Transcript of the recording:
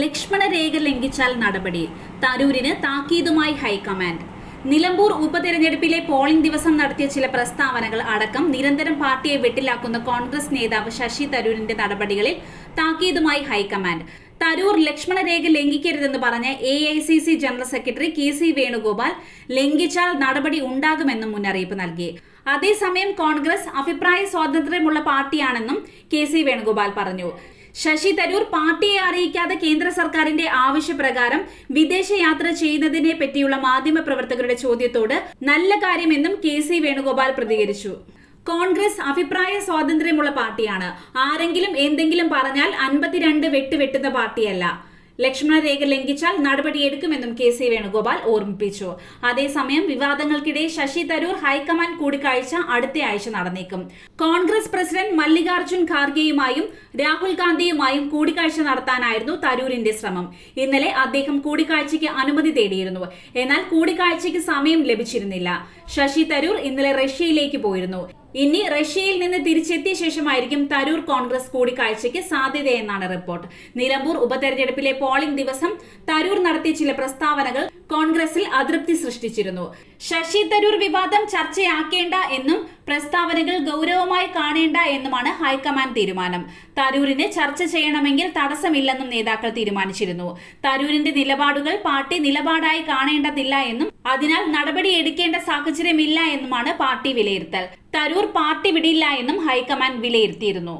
ലക്ഷ്മണ രേഖ ലംഘിച്ചാൽ നടപടി. തരൂരിന് താക്കീതുമായി ഹൈക്കമാൻഡ്. നിലമ്പൂർ ഉപതെരഞ്ഞെടുപ്പിലെ പോളിംഗ് ദിവസം നടത്തിയ ചില പ്രസ്താവനകൾ അടക്കം നിരന്തരം പാർട്ടിയെ വെട്ടിലാക്കുന്ന കോൺഗ്രസ് നേതാവ് ശശി തരൂരിന്റെ നടപടികളിൽ താക്കീതുമായി ഹൈക്കമാൻഡ്. തരൂർ ലക്ഷ്മണരേഖ ലംഘിക്കരുതെന്ന് പറഞ്ഞ A I C C general secretary K C Venugopal ലംഘിച്ചാൽ നടപടി ഉണ്ടാകുമെന്നും മുന്നറിയിപ്പ് നൽകി. അതേസമയം കോൺഗ്രസ് അഭിപ്രായ സ്വാതന്ത്ര്യമുള്ള പാർട്ടിയാണെന്നും കെ സി വേണുഗോപാൽ പറഞ്ഞു. ശശി തരൂർ പാർട്ടിയെ അറിയിക്കാതെ കേന്ദ്ര സർക്കാരിന്റെ ആവശ്യപ്രകാരം വിദേശയാത്ര ചെയ്യുന്നതിനെ പറ്റിയുള്ള മാധ്യമപ്രവർത്തകരുടെ ചോദ്യത്തോട് നല്ല കാര്യമെന്നും കെ സി വേണുഗോപാൽ പ്രതികരിച്ചു. കോൺഗ്രസ് അഭിപ്രായ സ്വാതന്ത്ര്യമുള്ള പാർട്ടിയാണ്. ആരെങ്കിലും എന്തെങ്കിലും പറഞ്ഞാൽ അൻപത്തിരണ്ട് വെട്ടുവെട്ടുന്ന പാർട്ടിയല്ല. ലക്ഷ്മണ രേഖ ലംഘിച്ചാൽ നടപടിയെടുക്കുമെന്നും കെ സി വേണുഗോപാൽ ഓർമ്മിപ്പിച്ചു. അതേസമയം വിവാദങ്ങൾക്കിടെ ശശി തരൂർ ഹൈക്കമാൻഡ് കൂടിക്കാഴ്ച അടുത്ത ആഴ്ച നടന്നേക്കും. കോൺഗ്രസ് പ്രസിഡന്റ് മല്ലികാർജുൻ ഖാർഗെയുമായും രാഹുൽ ഗാന്ധിയുമായും കൂടിക്കാഴ്ച നടത്താനായിരുന്നു തരൂരിന്റെ ശ്രമം. ഇന്നലെ അദ്ദേഹം കൂടിക്കാഴ്ചയ്ക്ക് അനുമതി തേടിയിരുന്നു. എന്നാൽ കൂടിക്കാഴ്ചയ്ക്ക് സമയം ലഭിച്ചിരുന്നില്ല. ശശി തരൂർ ഇന്നലെ റഷ്യയിലേക്ക് പോയിരുന്നു. ഇനി റഷ്യയിൽ നിന്ന് തിരിച്ചെത്തിയ ശേഷമായിരിക്കും തരൂർ കോൺഗ്രസ് കൂടിക്കാഴ്ചയ്ക്ക് സാധ്യതയെന്നാണ് റിപ്പോർട്ട്. നിലമ്പൂർ ഉപതെരഞ്ഞെടുപ്പിലെ പോളിംഗ് ദിവസം തരൂർ നടത്തിയ ചില പ്രസ്താവനകൾ കോൺഗ്രസിൽ അതൃപ്തി സൃഷ്ടിച്ചിരുന്നു. ശശി തരൂർ വിവാദം ചർച്ചയാക്കേണ്ട എന്നും പ്രസ്താവനകൾ ഗൗരവമായി കാണേണ്ട എന്നുമാണ് ഹൈക്കമാൻഡ് തീരുമാനം. തരൂരിന് ചർച്ച ചെയ്യണമെങ്കിൽ തടസ്സമില്ലെന്നും നേതാക്കൾ തീരുമാനിച്ചിരുന്നു. തരൂരിന്റെ നിലപാടുകൾ പാർട്ടി നിലപാടായി കാണേണ്ടതില്ല എന്നും അതിനാൽ നടപടി എടുക്കേണ്ട സാഹചര്യമില്ല എന്നുമാണ് പാർട്ടി വിലയിരുത്തൽ. തരൂർ പാർട്ടി വിടില്ല എന്നും ഹൈക്കമാൻഡ് വിലയിരുത്തിയിരുന്നു